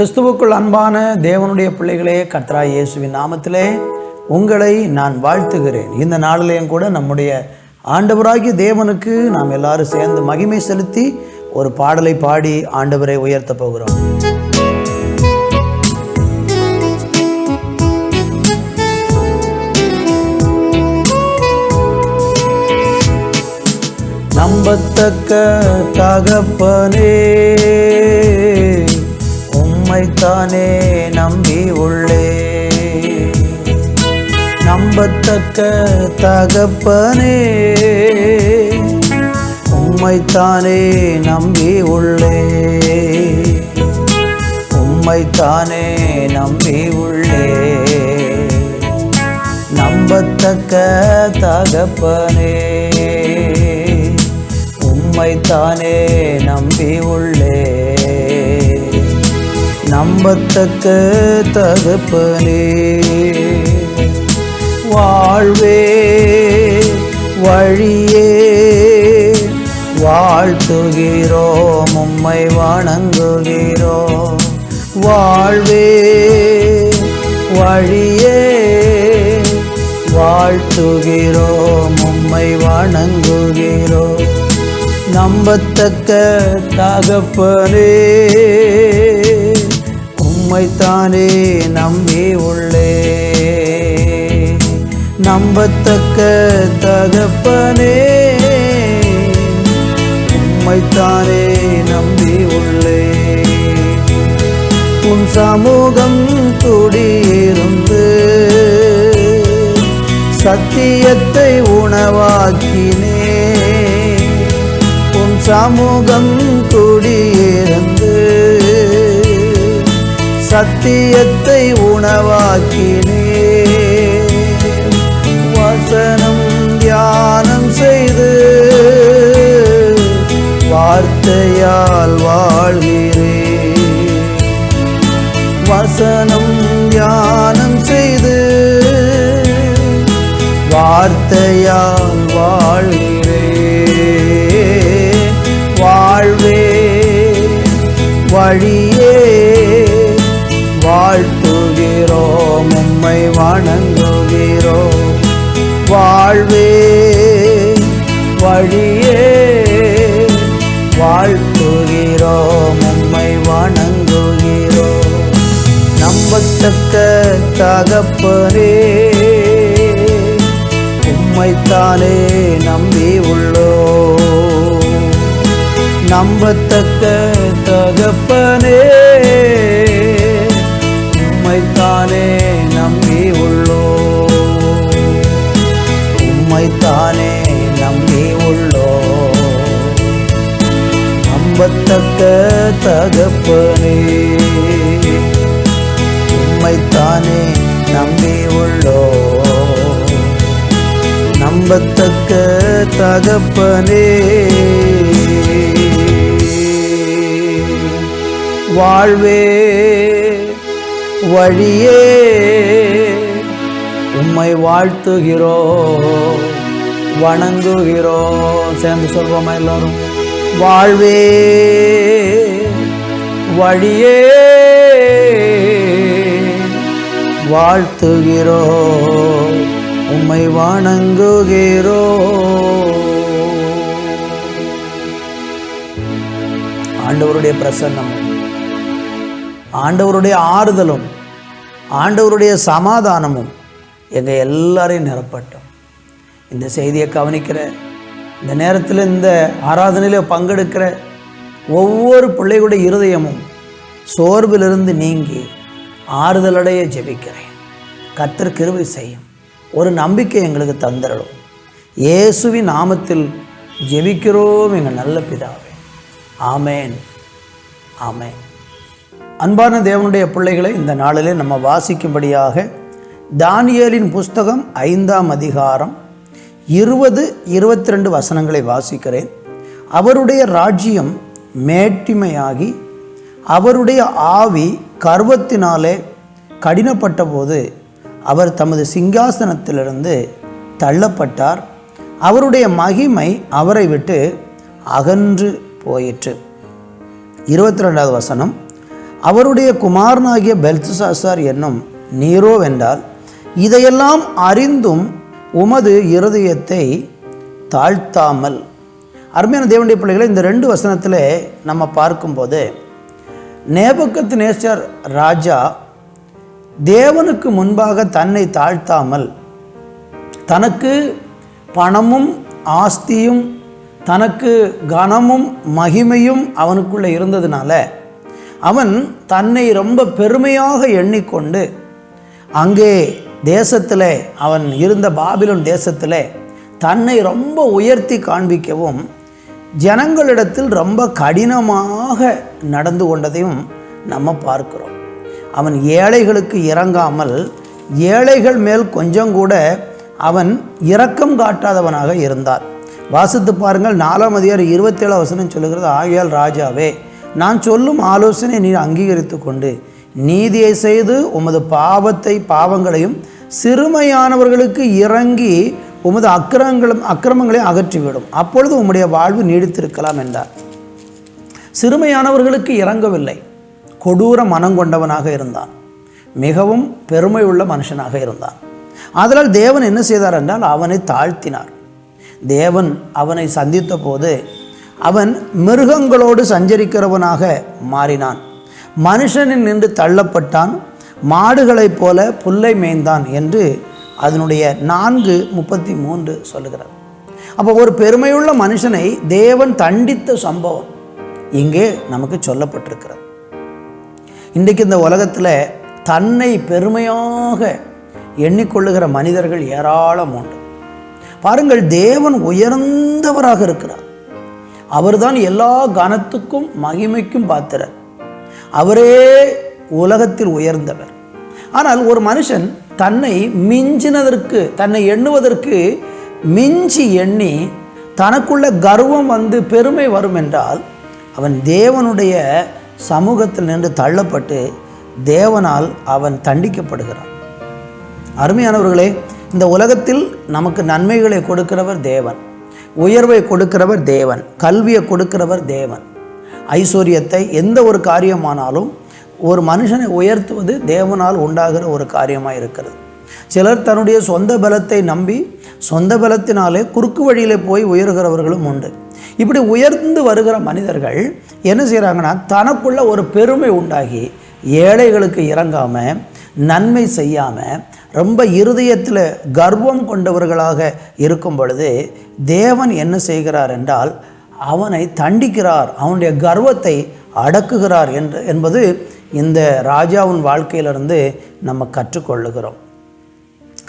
கிறிஸ்துவுக்குள் அன்பான தேவனுடைய பிள்ளைகளே கத்ரா இயேசுவின் நாமத்திலே உங்களை நான் வாழ்த்துகிறேன். இந்த நாளிலேயும் கூட நம்முடைய ஆண்டவராகிய தேவனுக்கு நாம் எல்லாரும் சேர்ந்து மகிமை செலுத்தி ஒரு பாடலை பாடி ஆண்டவரை உயர்த்தப் போகிறோம். நம்பத்தக்க தகப்பனே உம்மைத்தானே நம்பி உள்ளே. நம்பத்தக்க தகப்பனே உம்மைத்தானே நம்பி உள்ளே. உம்மைத்தானே நம்பி உள்ளே. நம்பத்தக்க தகப்பனே உம்மைத்தானே நம்பி உள்ளே. நம்பத்தக்க தகப்பனே வாழ்வே வழியே வாழ்த்துகிறோம் உம்மை வணங்குகிறோம் வாழ்வே வழியே வாழ்த்துகிறோம் உம்மை வணங்குகிறோம் நம்பத்தக்க தகப்பனே உம்மைத்தானே நம்பி உள்ளே. நம்பத்தக்க தகப்பனே உம்மைத்தானே நம்பி உள்ளே. உன் சமூகம் குடியிருந்து சத்தியத்தை உணவாக்கினே. உன் சமூகம் குடியிருந்து சத்தியத்தை உணவாக்கினே வசனம் தியானம் செய்து வார்த்தையால் வாழ்கிறே வசனம் தியானம் செய்து வார்த்தையால் வாழ்கிறே வாழ்வே வழியே வணங்குகிறோ வாழ்வே வழியே வாழ்த்துகிறோம் உம்மை வணங்குகிறோ. நம்பத்தக்க தகப்பனே உம்மைத்தானே நம்பி உள்ளோ. நம்பத்தக்க தகப்பனே நம்பத்தக்க தகப்பனே. வாழ்வே வழியே உம்மை வாழ்த்துகிறோம் வணங்குகிறோம் சேர்ந்து சொல்வோமா எல்லாரும்? வாழ்வே வழியே வாழ்த்துகிறோம் உம்மை வணங்குகிறோ. ஆண்டவருடைய பிரசன்னம் ஆண்டவருடைய ஆறுதலும் ஆண்டவருடைய சமாதானமும் எங்கள் எல்லாரையும் நிரப்பட்டோம். இந்த செய்தியை கவனிக்கிற இந்த நேரத்தில் இந்த ஆராதனையில் பங்கெடுக்கிற ஒவ்வொரு பிள்ளைகளுடைய இருதயமும் சோர்விலிருந்து நீங்கி ஆறுதலடைய ஜெபிக்கிறேன். கத்திர கிருவை செய்யும். ஒரு நம்பிக்கை எங்களுக்கு தந்துடணும் இயேசுவின் நாமத்தில் ஜெபிக்கிறோம் எங்கள் நல்ல பிதாவே. ஆமேன். ஆமேன். அன்பான தேவனுடைய பிள்ளைகளை இந்த நாளிலே நம்ம வாசிக்கும்படியாக தானியலின் புஸ்தகம் ஐந்தாம் அதிகாரம் இருபது இருபத்தி ரெண்டு வசனங்களை வாசிக்கிறேன். அவருடைய ராஜ்யம் மேட்டிமையாகி அவருடைய ஆவி கர்வத்தினாலே கடினப்பட்ட போது அவர் தமது சிங்காசனத்திலிருந்து தள்ளப்பட்டார். அவருடைய மகிமை அவரை விட்டு அகன்று போயிற்று. இருபத்தி ரெண்டாவது வசனம். அவருடைய குமாரனாகிய பெல்துசாசார் என்னும் நீரோ வென்றால் இதையெல்லாம் அறிந்தும் உமது இருதயத்தை தாழ்த்தாமல். அருமையான தேவனுடைய பிள்ளைகளை இந்த ரெண்டு வசனத்தில் நம்ம பார்க்கும்போது நேபக்கத்து நேசர் ராஜா தேவனுக்கு முன்பாக தன்னை தாழ்த்தாமல் தனக்கு பணமும் ஆஸ்தியும் தனக்கு கனமும் மகிமையும் அவனுக்குள்ளே இருந்ததுனால அவன் தன்னை ரொம்ப பெருமையாக எண்ணிக்கொண்டு அங்கே தேசத்தில் அவன் இருந்த பாபிலோன் தேசத்தில் தன்னை ரொம்ப உயர்த்தி காண்பிக்கவும் ஜனங்களிடத்தில் ரொம்ப கடினமாக நடந்து கொண்டதையும் நம்ம பார்க்கிறோம். அவன் ஏழைகளுக்கு இறங்காமல் ஏழைகள் மேல் கொஞ்சம் கூட அவன் இரக்கம் காட்டாதவனாக இருந்தார். வாசித்து பாருங்கள் நாலாம் அதிகாரம் இருபத்தேழு வசனம் சொல்லுகிறது ஆகியால் ராஜாவே நான் சொல்லும் ஆலோசனை நீர் அங்கீகரித்து கொண்டு நீதியை செய்து உமது பாவத்தை பாவங்களையும் சிறுமையானவர்களுக்கு இறங்கி உமது அக்கிரங்களும் அக்கிரமங்களையும் அகற்றிவிடும். அப்பொழுது உம்முடைய வாழ்வு நீடித்திருக்கலாம் என்றார். சிறுமையானவர்களுக்கு இறங்கவில்லை. கொடூர மனம் கொண்டவனாக இருந்தான். மிகவும் பெருமை உள்ள மனுஷனாக இருந்தான். ஆதலால் தேவன் என்ன செய்தார் என்றால் அவனை தாழ்த்தினார். தேவன் அவனை சந்தித்த போது அவன் மிருகங்களோடு சஞ்சரிக்கிறவனாக மாறினான். மனுஷனில் நின்று தள்ளப்பட்டான். மாடுகளைப் போல புல்லை மேய்ந்தான் என்று அதனுடைய நான்கு முப்பத்தி மூன்று சொல்லுகிறார் அப்போ ஒரு பெருமையுள்ள மனுஷனை தேவன் தண்டித்த சம்பவம் இங்கே நமக்கு சொல்லப்பட்டிருக்கிறது. இன்றைக்கு இந்த உலகத்தில் தன்னை பெருமையாக எண்ணிக்கொள்ளுகிற மனிதர்கள் ஏராளம் உண்டு. பாருங்கள் தேவன் உயர்ந்தவராக இருக்கிறார். அவர்தான் எல்லா கனத்துக்கும் மகிமைக்கும் பாத்திரர். அவரே உலகத்தில் உயர்ந்தவர். ஆனால் ஒரு மனுஷன் தன்னை மிஞ்சினதற்கு தன்னை எண்ணுவதற்கு மிஞ்சி எண்ணி தனக்குள்ள கர்வம் வந்து பெருமை வரும் என்றால் அவன் தேவனுடைய சமூகத்தில் நின்று தள்ளப்பட்டு தேவனால் அவன் தண்டிக்கப்படுகிறான். அருமையானவர்களே இந்த உலகத்தில் நமக்கு நன்மைகளை கொடுக்கிறவர் தேவன் உயர்வை கொடுக்கிறவர் தேவன் கல்வியை கொடுக்கிறவர் தேவன். ஐஸ்வர்யத்தை எந்த ஒரு காரியமானாலும் ஒரு மனுஷனை உயர்த்துவது தேவனால் உண்டாகிற ஒரு காரியமாக இருக்கிறது. சிலர் தன்னுடைய சொந்த பலத்தை நம்பி சொந்த பலத்தினாலே குறுக்கு வழியிலே போய் உயர்கிறவர்களும் உண்டு. இப்படி உயர்ந்து வருகிற மனிதர்கள் என்ன செய்கிறாங்கன்னா தனக்குள்ள ஒரு பெருமை உண்டாகி ஏழைகளுக்கு இறங்காமல் நன்மை செய்யாமல் ரொம்ப இருதயத்தில் கர்வம் கொண்டவர்களாக இருக்கும் பொழுது தேவன் என்ன செய்கிறார் என்றால் அவனை தண்டிக்கிறார். அவனுடைய கர்வத்தை அடக்குகிறார் என்று என்பது இந்த ராஜாவின் வாழ்க்கையிலிருந்து நம்ம கற்றுக்கொள்ளுகிறோம்.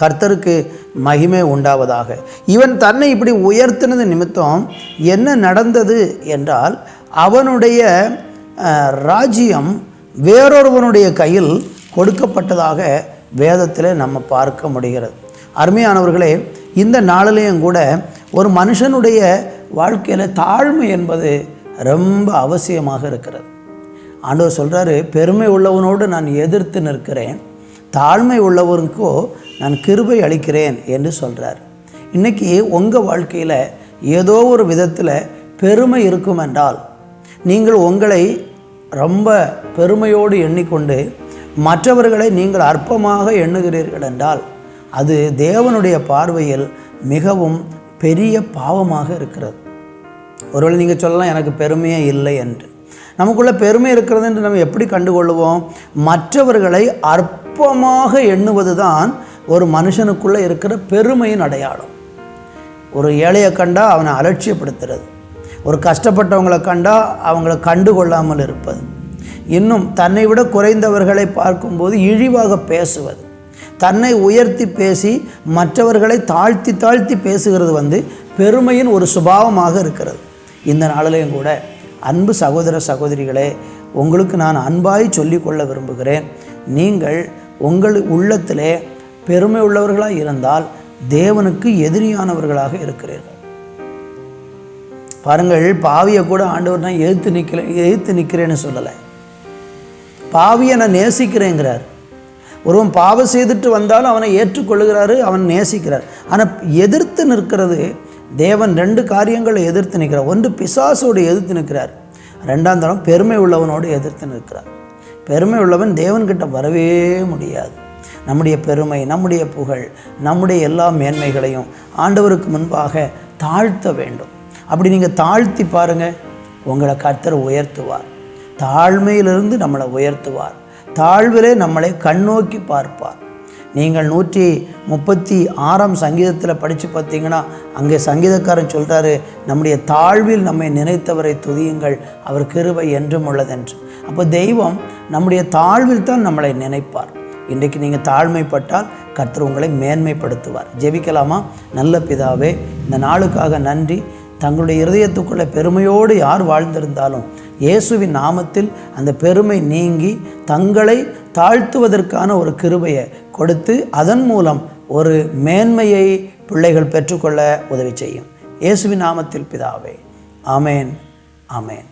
கர்த்தருக்கு மகிமை உண்டாவதாக. இவன் தன்னை இப்படி உயர்த்தினது நிமித்தம் என்ன நடந்தது என்றால் அவனுடைய ராஜ்யம் வேறொருவனுடைய கையில் கொடுக்கப்பட்டதாக வேதத்தில் நம்ம பார்க்க முடிகிறது. அருமையானவர்களே இந்த நாளிலேயும் கூட ஒரு மனுஷனுடைய வாழ்க்கையில் தாழ்மை என்பது ரொம்ப அவசியமாக இருக்கிறது. ஆண்டவர் சொல்கிறாரு பெருமை உள்ளவனோடு நான் எதிர்த்து நிற்கிறேன். தாழ்மை உள்ளவருக்கோ நான் கிருபை அளிக்கிறேன் என்று சொல்கிறார் இன்றைக்கி உங்கள் வாழ்க்கையில் ஏதோ ஒரு விதத்தில் பெருமை இருக்கும் என்றால் நீங்கள் உங்களை ரொம்ப பெருமையோடு எண்ணிக்கொண்டு மற்றவர்களை நீங்கள் அற்பமாக எண்ணுகிறீர்கள் என்றால் அது தேவனுடைய பார்வையில் மிகவும் பெரிய பாவமாக இருக்கிறது. ஒருவேளை நீங்கள் சொல்லலாம் எனக்கு பெருமையே இல்லை என்று. நமக்குள்ளே பெருமை இருக்கிறது என்று நம்ம எப்படி கண்டுகொள்வோம் மற்றவர்களை அற்பமாக எண்ணுவது தான் ஒரு மனுஷனுக்குள்ளே இருக்கிற பெருமையின் அடையாளம். ஒரு ஏழையை கண்டா அவனை அலட்சியப்படுத்துறது. ஒரு கஷ்டப்பட்டவங்களை கண்டா அவங்கள கண்டுகொள்ளாமல் இருப்பது. இன்னும் தன்னை விட குறைந்தவர்களை பார்க்கும்போது இழிவாக பேசுவது. தன்னை உயர்த்தி பேசி மற்றவர்களை தாழ்த்தி தாழ்த்தி பேசுகிறது வந்து பெருமையின் ஒரு சுபாவமாக இருக்கிறது. இந்த நாளிலையும் கூட அன்பு சகோதர சகோதரிகளே உங்களுக்கு நான் அன்பாய் சொல்லிக்கொள்ள விரும்புகிறேன். நீங்கள் உங்கள் உள்ளத்திலே பெருமை உள்ளவர்களாக இருந்தால் தேவனுக்கு எதிரியானவர்களாக இருக்கிறீர்கள். பாருங்கள் பாவியை கூட ஆண்டவர் நான் எழுத்து நிற்கிறேன் எழுத்து நிற்கிறேன்னு சொல்லலை. பாவியை நான் நேசிக்கிறேங்கிறார். ஒருவன் பாவம் செய்துட்டு வந்தாலும் அவனை ஏற்றுக்கொள்கிறாரு அவன் நேசிக்கிறார். ஆனால் எதிர்த்து நிற்கிறது தேவன் ரெண்டு காரியங்களை எதிர்த்து நிற்கிறார். ஒன்று பிசாசோடு எதிர்த்து நிற்கிறார். ரெண்டாம் தரம் பெருமை உள்ளவனோடு எதிர்த்து நிற்கிறார். பெருமை உள்ளவன் தேவன்கிட்ட வரவே முடியாது. நம்முடைய பெருமை நம்முடைய புகழ் நம்முடைய எல்லா மேன்மைகளையும் ஆண்டவருக்கு முன்பாக தாழ்த்த வேண்டும். அப்படி நீங்கள் தாழ்த்தி பாருங்கள் உங்களை கர்த்தர் உயர்த்துவார். தாழ்மையிலிருந்து நம்மளை உயர்த்துவார். தாழ்விலே நம்மளை கண்ணோக்கி பார்ப்பார். நீங்கள் நூற்றி முப்பத்தி ஆறாம் சங்கீதத்தில் படித்து பார்த்தீங்கன்னா அங்கே சங்கீதக்காரன் சொல்கிறாரு நம்முடைய தாழ்வில் நம்மை நினைத்தவரை துதியுங்கள் அவர் கிருவை என்றும் உள்ளதென்று. அப்போ தெய்வம் நம்முடைய தாழ்வில் தான் நம்மளை நினைப்பார். இன்றைக்கு நீங்கள் தாழ்மைப்பட்டால் கர்த்தர் உங்களை மேன்மைப்படுத்துவார். ஜெபிக்கலாமா? நல்ல பிதாவே இந்த நாளுக்காக நன்றி. தங்களுடைய இருதயத்துக்குள்ள பெருமையோடு யார் வாழ்ந்திருந்தாலும் இயேசுவின் நாமத்தில் அந்த பெருமை நீங்கி தங்களை தாழ்த்துவதற்கான ஒரு கிருபையை கொடுத்து அதன் மூலம் ஒரு மேன்மையை பிள்ளைகள் பெற்றுக்கொள்ள உதவி செய்யும். இயேசுவின் நாமத்தில் பிதாவே ஆமேன் ஆமேன்.